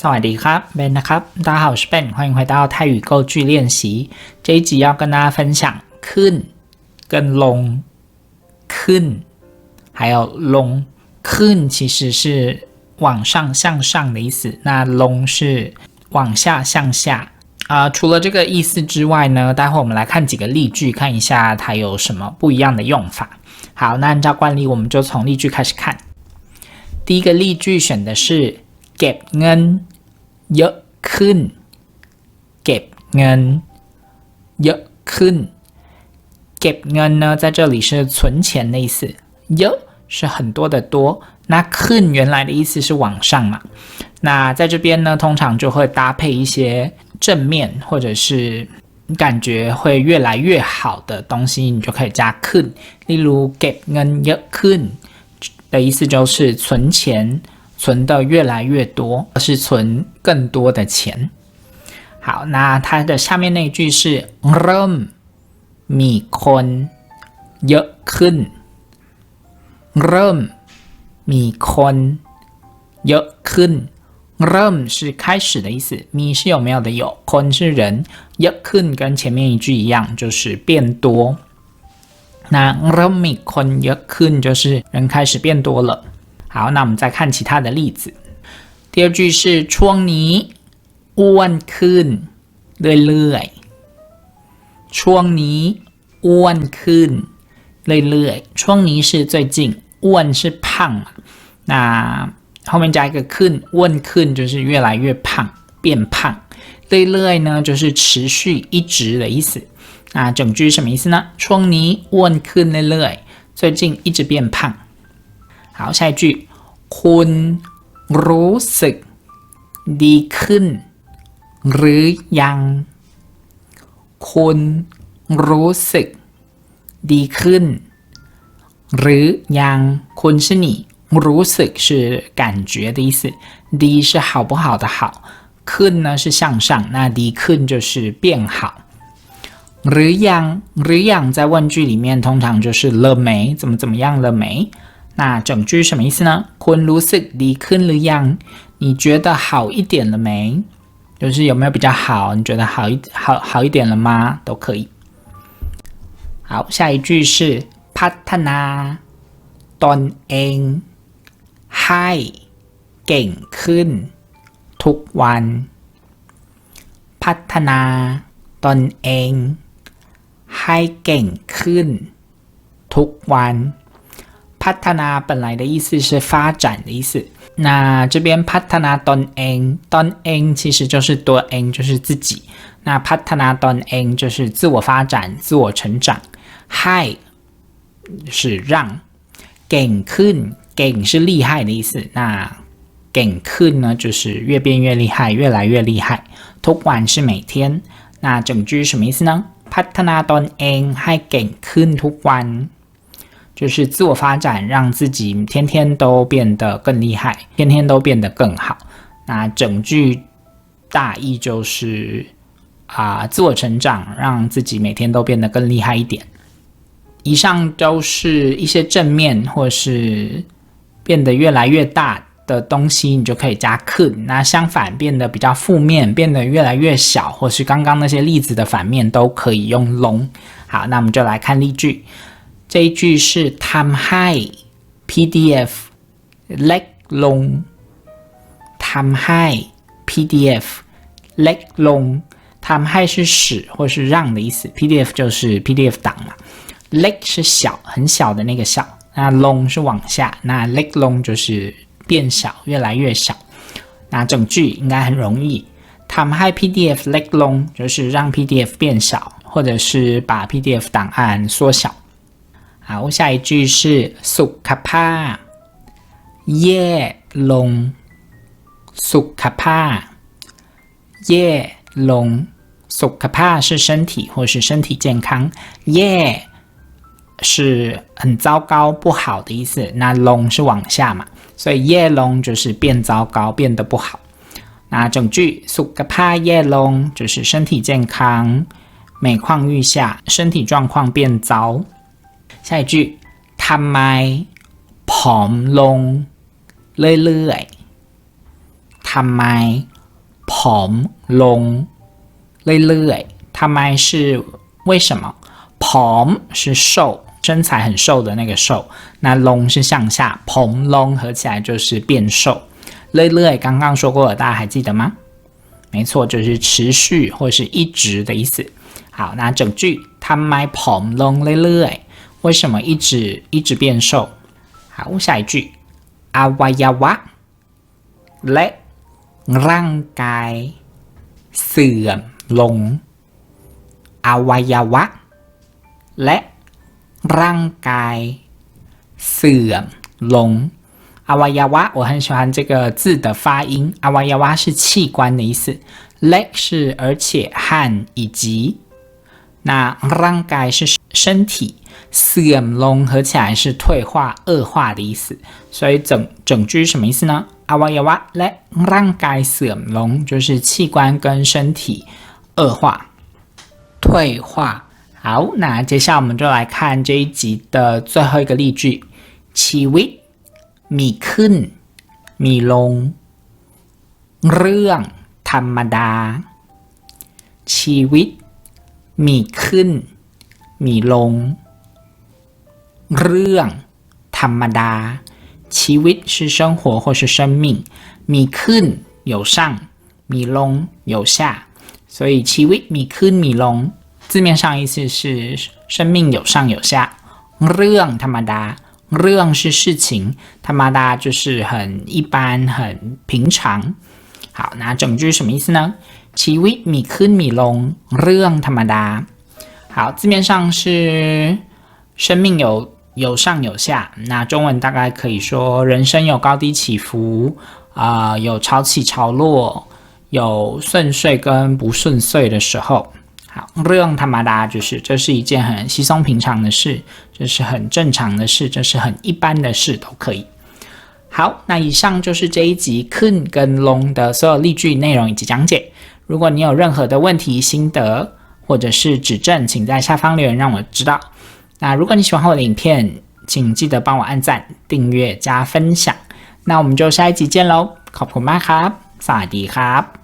สวัสดีครับเบนนะครับ大家好，我是 Ben，欢迎回到泰语构句练习。这一集要跟大家分享ขึ้น跟ลงขึ้น还有ลงขึ้น其实是往上向上的意思，那ลง是往下向下。啊，除了这个意思之外呢，待会我们来看几个例句，看一下它有什么不一样的用法。 好，那按照惯例，我们就从例句开始看。第一个例句选的是เก็บเงินเยอะขึ้นเก็บเงินเยอะขึ้นเก็บเงิน呢，在这里是存钱的意思，เยอะ是很多的多，那ขึ้น原来的意思是往上嘛，那在这边呢，通常就会搭配一些。正面或者是 感觉会越来越好的东西，你就可以加 kun。例如 get n y kun 的意思就是存钱，存的越来越多，是存更多的钱。好，那它的下面那句是 rom mi kon y kun rom mi kon y kun。rum 是开始的意思，米是有没有的有，坤是人，yakun 跟前面一句一样，就是变多。那 rumi 坤 yakun 就是人开始变多了。好，那我们再看其他的例子。第二句是ช่วงนี้อ้วนขึ้นเรื่อยๆช่วงนี้อ้วนขึ้นเรื่อยๆช่วงนี้是最近，อ้วน是胖嘛？那 后面加一个 kun，问 kun 就是越来越胖，变胖。เรื่อย呢就是持续、一直的意思。那整句什么意思呢？ช่วงนี้อ้วนขึ้นเรื่อยๆ最近一直变胖。好，下一句คุณรู้สึกดีขึ้นหรือยังคุณรู้สึกดีขึ้นหรือยังคุณ是你。 如สึ是感觉的意思，d 是好不好的好，kun 呢是向上，那 d kun 就是变好。日样日样在问句里面通常就是了没，怎么怎么样了没？那整句什么意思呢？kun 如สึ d kun 日样，你觉得好一点了没？就是有没有比较好？你觉得好一好好一点了吗？都可以。好，下一句是 patana don eng。ให้เ ก่งขึ้นทุกวัน พัฒนาตนเองให้เก่งขึ้นทุกวันพัฒนา本来的意思是发展的意思那这边พัฒนาตนเองตนเอง其实就是ตัวเอง就是自己那พัฒนาตนเอง就是自我发展自我成长ให้是让เก่งขึ้น Gain 是厉害的意思，那 Gain could 呢，就是越变越厉害，越来越厉害。托管是每天，那整句什么意思呢？พัฒนาตนเองให้เก่งขึ้นทุกวัน，就是自我发展，让自己天天都变得更厉害，天天都变得更好。那整句大意就是啊、自我成长，让自己每天都变得更厉害一点。以上都是一些正面或是变得越来越大的东西，你就可以加 could。那相反，变得比较负面，变得越来越小，或是刚刚那些例子的反面，都可以用 long。好，那我们就来看例句。这一句是 time high PDF leg long。time high PDF leg long。time high 是使或是让的意思，PDF 就是 PDF 档嘛。leg 是小，很小的那个小。那 long 是往下，那 leg long 就是变小，越来越小。那整句应该很容易。ทำให้ PDF leg long 就是让 PDF 变小，或者是把 PDF 档案缩小。好，下一句是สุขภาพแย่ลงสุขภาพแย่ลงสุขภาพ是身体或是身体健康แย่ 是很糟糕、不好的意思。那 long 是往下嘛，所以 ye long 就是变糟糕、变得不好。那整句 sukapa ye long 就是身体健康每况愈下，身体状况变糟。下一句 tamai ผอมลงเรื่อยๆทำไมผอมลงเรื่อยๆทำไม是为什么ผอม是瘦 身材很瘦的那个瘦那ลง是向下ผอมลง合起来就是变瘦เรื่อยๆ刚刚说过了大家还记得吗没错就是持续或是一直的意思好那整句ทำไมผอมลงเรื่อยๆ为什么一直一直变瘦好下一句อวัยวะและร่างกายเสื่อมลงอวัยวะและ ร่างกายเสื่อมลงอวัยวะ我很喜欢这个字的发音อวัยวะ是器官的意思และ是而且和以及那ร่างกาย是身体เสื่อมลง合起来是退化、恶化的意思，所以整整句什么意思呢？อวัยวะและร่างกายเสื่อมลง就是器官跟身体恶化、退化。 好，那接下来我们就来看这一集的最后一个例句：ชีวิตมีขึ้นมีลง เรื่องธรรมดา ชีวิตมีขึ้นมีลง เรื่องธรรมดาชีวิต是生活或是生命มีขึ้น有上มีลง有下所以ชีวิตมีขึ้นมีลง 字面上意思是生命有上有下เรื่องธรรมดาเรื่อง是事情ธรรมดา就是很一般很平常好那整句什么意思呢ชีวิตมีขึ้นมีลงเรื่องธรรมดา好字面上是生命有有上有下，那中文大概可以说人生有高低起伏啊、呃，有潮起潮落，有顺遂跟不顺遂的时候。 好，不用他妈的，就是这是一件很稀松平常的事，这是很正常的事，这是很一般的事都可以。好，那以上就是这一集 Kun 跟 Long 的所有例句内容以及讲解。如果你有任何的问题、心得或者是指正，请在下方留言让我知道。那如果你喜欢我的影片，请记得帮我按赞、订阅、加分享。那我们就下一集见喽，考普玛卡，萨迪卡。